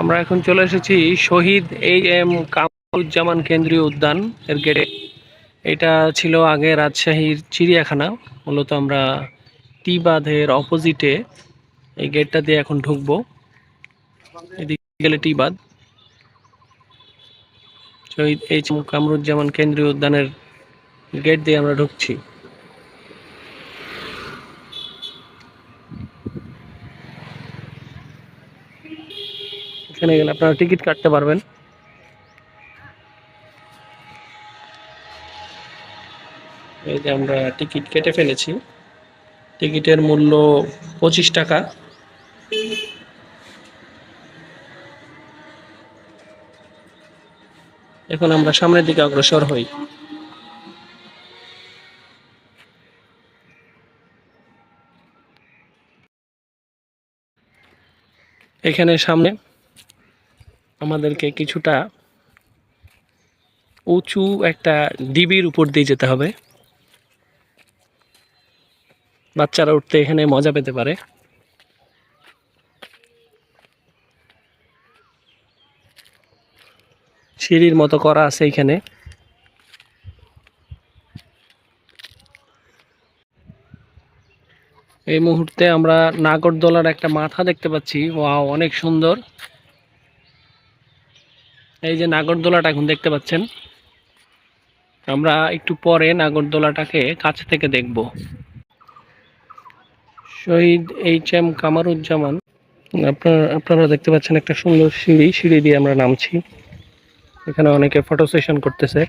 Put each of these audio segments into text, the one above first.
আমরা এখন চলে এসেছি শহীদ এই এম কামরুজ্জামান কেন্দ্রীয় উদ্যান এর গেটে এটা ছিল আগে রাজশাহীর চিড়িয়াখানা। মূলত আমরা টি বাঁধের অপোজিটে এই গেটটা দিয়ে এখন ঢুকবো। এদিকে গেলে টি বাঁধ শহীদ এইচ কামরুজ্জামান কেন্দ্রীয় উদ্যানের গেট দিয়ে আমরা ঢুকছি। এখানে গেলে আপনারা টিকিট কাটতে পারবেন। এই যে আমরা টিকিট কেটে ফেলেছি। টিকিটের মূল্য পঁচিশ টাকা। এখন আমরা সামনের দিকে অগ্রসর হই। এখানে সামনে আমাদেরকে কিছুটা উঁচু একটা ডিবির উপর দিয়ে যেতে হবে। বাচ্চারা উঠতে এখানে মজা পেতে পারে। সিঁড়ির মতো করা আছে এখানে। এই মুহূর্তে আমরা নাগরদোলার একটা মাথা দেখতে পাচ্ছি। ওয়াও, অনেক সুন্দর। এই যে নাগরদোলাটা এখন দেখতে পাচ্ছেন, আমরা একটু পরে নাগরদোলাটাকে কাছ থেকে দেখব। শহীদ এইচ এম কামারুজ্জামান, আপনার, আপনারা দেখতে পাচ্ছেন একটা সুন্দর সিঁড়ি সিঁড়ি দিয়ে আমরা নামছি। এখানে অনেকে ফটো সেশন করতেছে।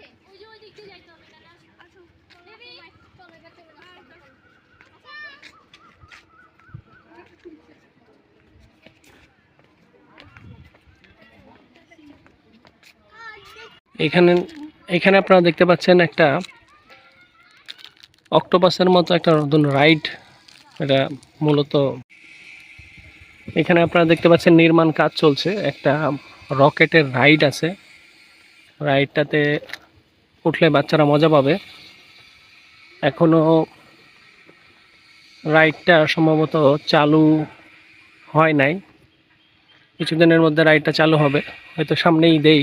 চলছে ওই যে ওই দিক দিয়ে যাইতে হবে না আসো। দেবী। চলো এবার চলে এখানে এখানে আপনারা দেখতে পাচ্ছেন একটা অক্টোপাসের মতো একটা নতুন রাইড। এটা মূলত এখানে আপনারা দেখতে পাচ্ছেন নির্মাণ কাজ চলছে। একটা রকেটের রাইড আছে। রাইডটাতে উঠলে বাচ্চারা মজা পাবে। এখনও রাইডটা সম্ভবত চালু হয় নাই। কিছুদিনের মধ্যে রাইডটা চালু হবে। হয়তো সামনেই দেই,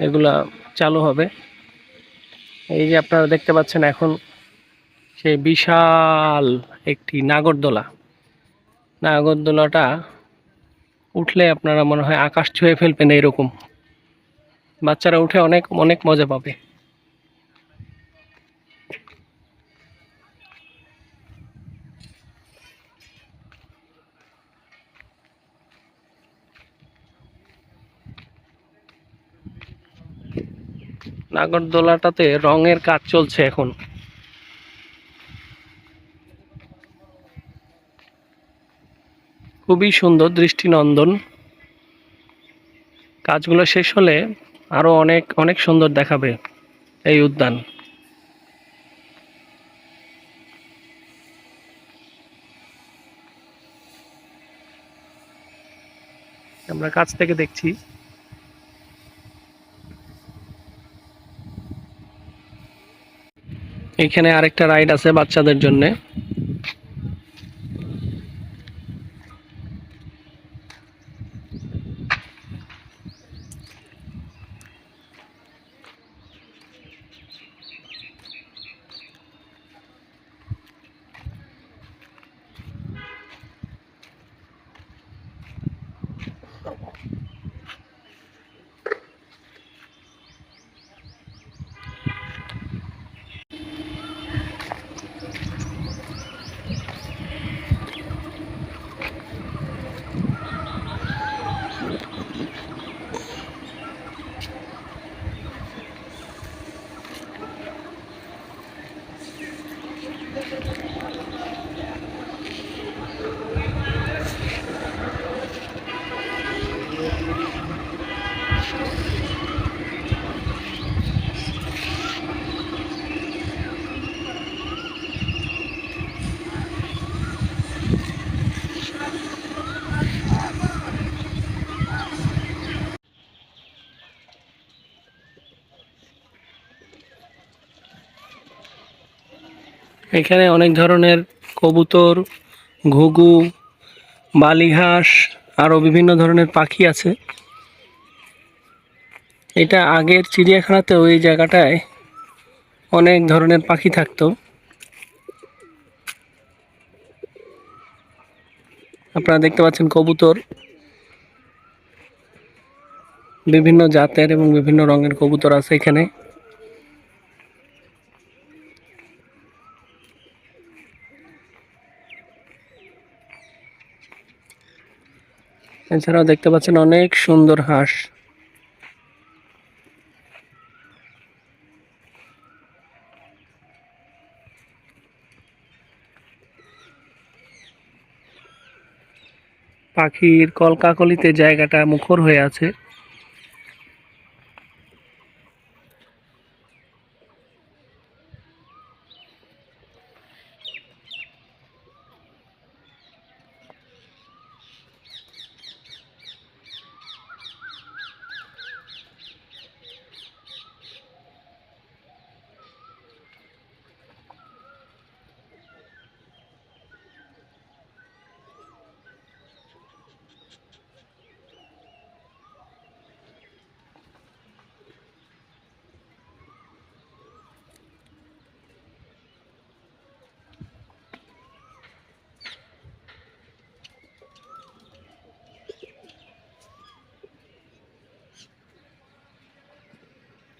এগুলা চালু হবে। এই যে আপনারা দেখতে পাচ্ছেন এখন সেই বিশাল একটি নাগরদোলা। নাগরদোলাটা উঠলে আপনারা মনে হয় আকাশ ছুঁয়ে ফেলবেন এরকম বাচ্চারা উঠে অনেক অনেক মজা পাবে। নাগরদোলাটাতে রঙের কাজ চলছে এখন। খুবই সুন্দর দৃষ্টিনন্দন। কাজগুলো শেষ হলে আরও অনেক অনেক সুন্দর দেখাবে এই উদ্যান। আমরা কাছ থেকে দেখছি। এখানে আরেকটা রাইড আছে বাচ্চাদের জন্য। এখানে অনেক ধরনের কবুতর, ঘুঘু বালিহাঁস আরও বিভিন্ন ধরনের পাখি আছে। এটা আগের চিড়িয়াখানাতেও এই জায়গাটায় অনেক ধরনের পাখি থাকতো। আপনারা দেখতে পাচ্ছেন কবুতর। বিভিন্ন জাতের এবং বিভিন্ন রঙের কবুতর আছে এখানে। এছাড়াও দেখতে পাচ্ছেন অনেক সুন্দর হাঁস। পাখির কলকাকলিতে জায়গাটা মুখর হয়ে আছে।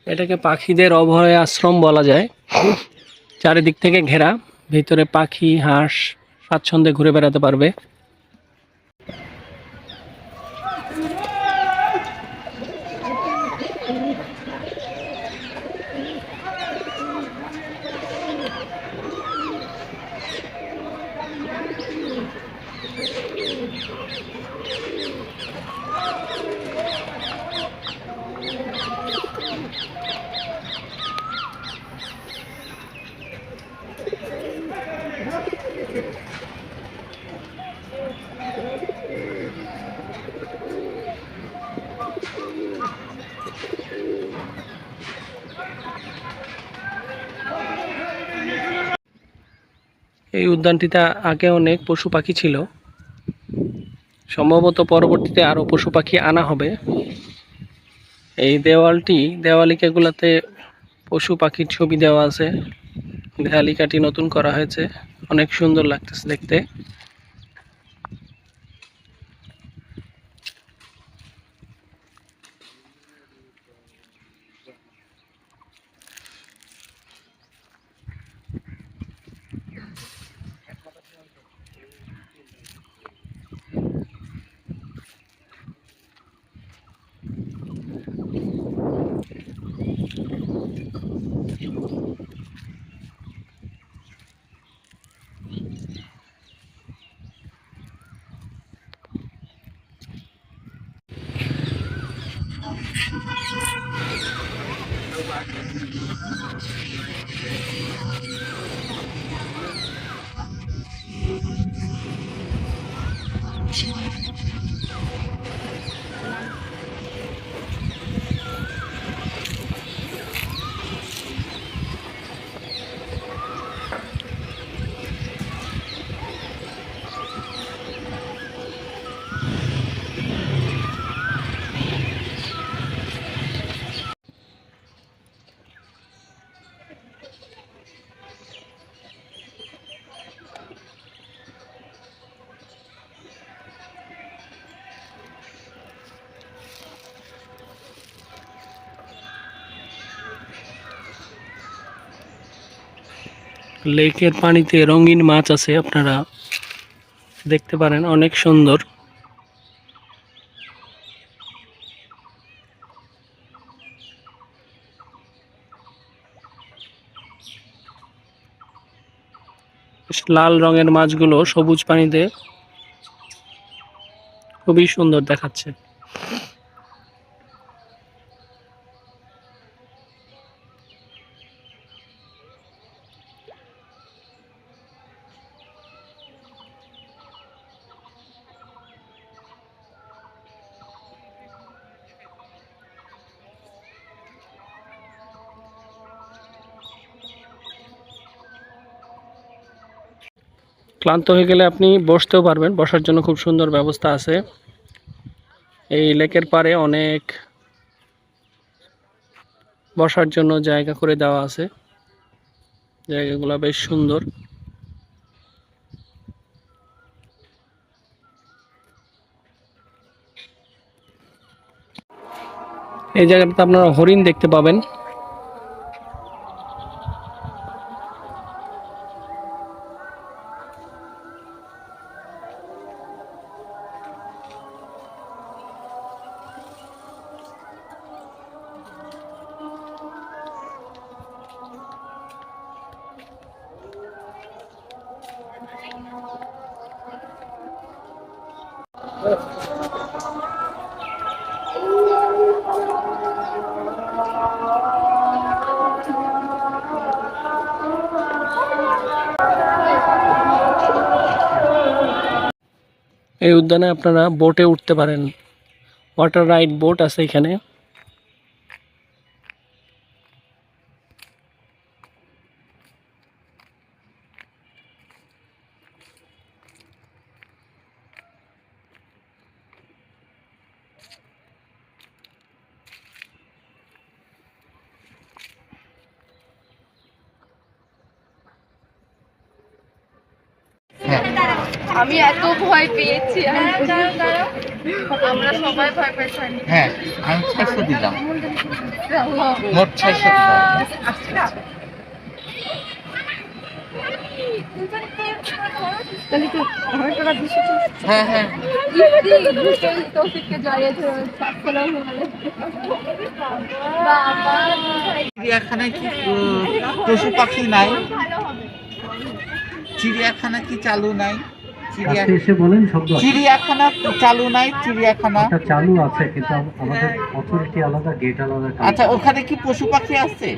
এটাকে পাখিদের অভয় আশ্রম বলা যায়। চারিদিক থেকে ঘেরা, ভিতরে পাখি, হাঁস, স্বাচ্ছন্দ্যে ঘুরে বেড়াতে পারবে। এই উদ্যানটিতে আগে অনেক পশু পাখি ছিল। সম্ভবত পরবর্তীতে আরও পশু পাখি আনা হবে। এই দেওয়ালটি, দেওয়ালিকাগুলোতে পশু পাখির ছবি দেওয়া আছে। দেওয়ালিকাটি নতুন করা হয়েছে। অনেক সুন্দর লাগতেছে দেখতে। I'm লেকের পানিতে রঙিন মাছ আছে, আপনারা দেখতে পারেন, অনেক সুন্দর। লাল রঙের মাছগুলো সবুজ পানিতে খুবই সুন্দর দেখাচ্ছে। ক্লান্ত হয়ে গেলে আপনি বসতেও পারবেন। বসার জন্য খুব সুন্দর ব্যবস্থা আছে। এই লেকের পারে অনেক বসার জন্য জায়গা করে দেওয়া আছে। জায়গাগুলো বেশ সুন্দর। এই জায়গাটাতে আপনারা হরিণ দেখতে পাবেন। এই উদ্যানে আপনারা বোটে উঠতে পারেন। ওয়াটার রাইড বোট আছে এখানে। আমি এত ভয় পেয়েছি আমরা সবাই ভয় পেয়েছি হ্যাঁ আমি ছয়শো দিলাম মোট ছয়শো হ্যাঁ হ্যাঁ চিড়িয়াখানায় কি পশু পাখি নাই চিড়িয়াখানা কি চালু নাই। চিড়িয়াখানা চালু নাই চিড়িয়াখানা। চালু আছে কিন্তু আমাদের অথরিটি আলাদা গেট আলাদা আচ্ছা ওখানে কি পশু পাখি আছে?